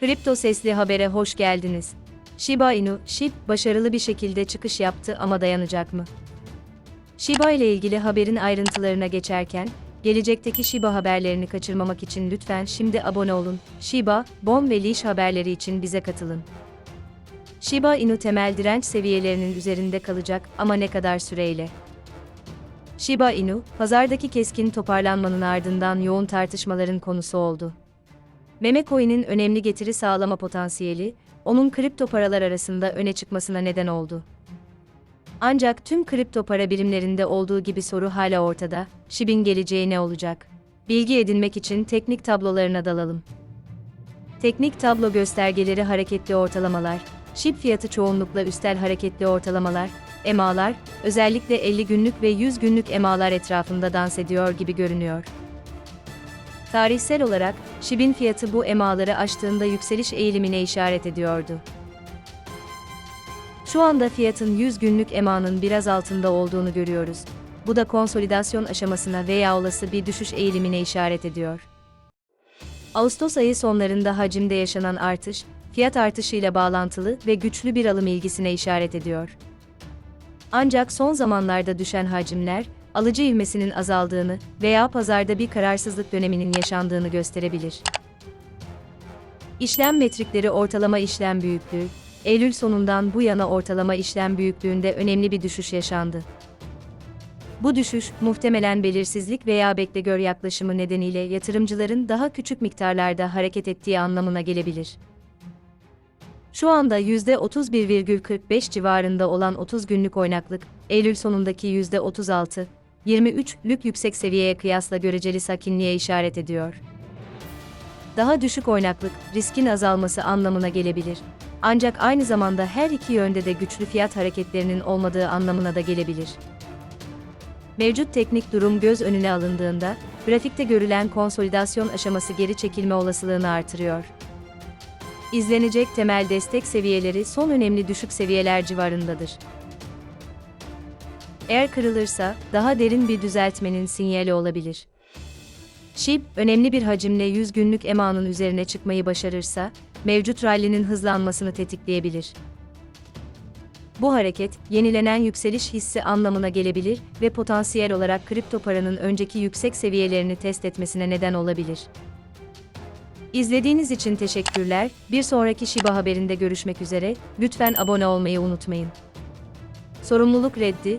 Kripto Sesli Haber'e hoş geldiniz. Shiba Inu, SHIB başarılı bir şekilde çıkış yaptı ama dayanacak mı? Shiba ile ilgili haberin ayrıntılarına geçerken, gelecekteki Shiba haberlerini kaçırmamak için lütfen şimdi abone olun. Shiba, Bon ve Leash haberleri için bize katılın. Shiba Inu temel direnç seviyelerinin üzerinde kalacak ama ne kadar süreyle? Shiba Inu, pazardaki keskin toparlanmanın ardından yoğun tartışmaların konusu oldu. Meme coin'in önemli getiri sağlama potansiyeli, onun kripto paralar arasında öne çıkmasına neden oldu. Ancak tüm kripto para birimlerinde olduğu gibi soru hala ortada, SHIB'in geleceği ne olacak? Bilgi edinmek için teknik tablolarına dalalım. Teknik tablo göstergeleri hareketli ortalamalar, SHIB fiyatı çoğunlukla üstel hareketli ortalamalar, EMA'lar, özellikle 50 günlük ve 100 günlük EMA'lar etrafında dans ediyor gibi görünüyor. Tarihsel olarak, SHIB'in fiyatı bu EMA'ları aştığında yükseliş eğilimine işaret ediyordu. Şu anda fiyatın 100 günlük EMA'nın biraz altında olduğunu görüyoruz. Bu da konsolidasyon aşamasına veya olası bir düşüş eğilimine işaret ediyor. Ağustos ayı sonlarında hacimde yaşanan artış, fiyat artışıyla bağlantılı ve güçlü bir alım ilgisine işaret ediyor. Ancak son zamanlarda düşen hacimler, alıcı ivmesinin azaldığını veya pazarda bir kararsızlık döneminin yaşandığını gösterebilir. İşlem metrikleri ortalama işlem büyüklüğü, Eylül sonundan bu yana ortalama işlem büyüklüğünde önemli bir düşüş yaşandı. Bu düşüş, muhtemelen belirsizlik veya beklegör yaklaşımı nedeniyle yatırımcıların daha küçük miktarlarda hareket ettiği anlamına gelebilir. Şu anda %31,45 civarında olan 30 günlük oynaklık, Eylül sonundaki %36, 23'lük yüksek seviyeye kıyasla göreceli sakinliğe işaret ediyor. Daha düşük oynaklık, riskin azalması anlamına gelebilir. Ancak aynı zamanda her iki yönde de güçlü fiyat hareketlerinin olmadığı anlamına da gelebilir. Mevcut teknik durum göz önüne alındığında, grafikte görülen konsolidasyon aşaması geri çekilme olasılığını artırıyor. İzlenecek temel destek seviyeleri son önemli düşük seviyeler civarındadır. Eğer kırılırsa, daha derin bir düzeltmenin sinyali olabilir. SHIB, önemli bir hacimle 100 günlük EMA'nın üzerine çıkmayı başarırsa, mevcut rallinin hızlanmasını tetikleyebilir. Bu hareket, yenilenen yükseliş hissi anlamına gelebilir ve potansiyel olarak kripto paranın önceki yüksek seviyelerini test etmesine neden olabilir. İzlediğiniz için teşekkürler. Bir sonraki Shiba haberinde görüşmek üzere. Lütfen abone olmayı unutmayın. Sorumluluk reddi,